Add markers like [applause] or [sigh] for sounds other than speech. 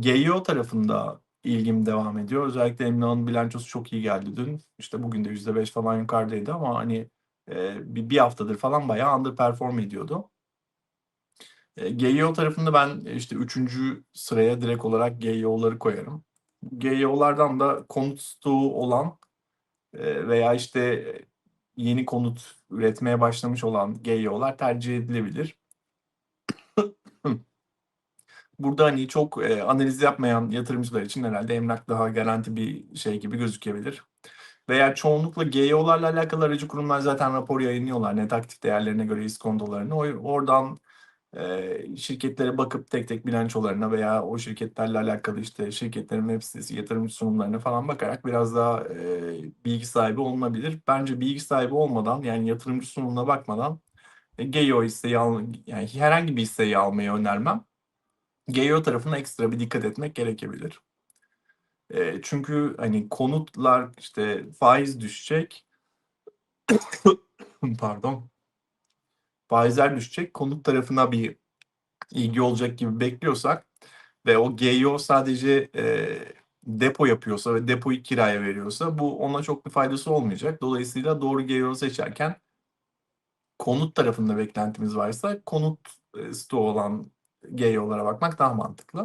GYO tarafında ilgim devam ediyor. Özellikle Emlak'ın bilançosu çok iyi geldi dün. İşte bugün de %5 falan yukarıdaydı ama hani e, bir, bir haftadır falan bayağı underperform ediyordu. E, GYO tarafında ben işte üçüncü sıraya direkt olarak GYO'ları koyarım. GYO'lardan da konut stoğu olan e, veya işte yeni konut üretmeye başlamış olan GYO'lar tercih edilebilir. Burada hani çok e, analiz yapmayan yatırımcılar için herhalde emlak daha garanti bir şey gibi gözükebilir. Veya çoğunlukla GYO'larla alakalı aracı kurumlar zaten rapor yayınlıyorlar net aktif değerlerine göre iskontolarını. Oradan e, şirketlere bakıp tek tek bilançolarına veya o şirketlerle alakalı işte şirketlerin web sitesi, yatırımcı sunumlarına falan bakarak biraz daha e, bilgi sahibi olunabilir. Bence bilgi sahibi olmadan yani yatırımcı sunumuna bakmadan e, GYO hisseyi al, yani herhangi bir hisseyi almayı önermem. GYO tarafına ekstra bir dikkat etmek gerekebilir. E, çünkü hani konutlar işte faiz düşecek. [coughs] Pardon. Faizler düşecek. Konut tarafına bir ilgi olacak gibi bekliyorsak ve o GYO sadece e, depo yapıyorsa ve depoyu kiraya veriyorsa bu ona çok bir faydası olmayacak. Dolayısıyla doğru GYO seçerken konut tarafında beklentimiz varsa konut e, stoğu olan GYO'lara bakmak daha mantıklı.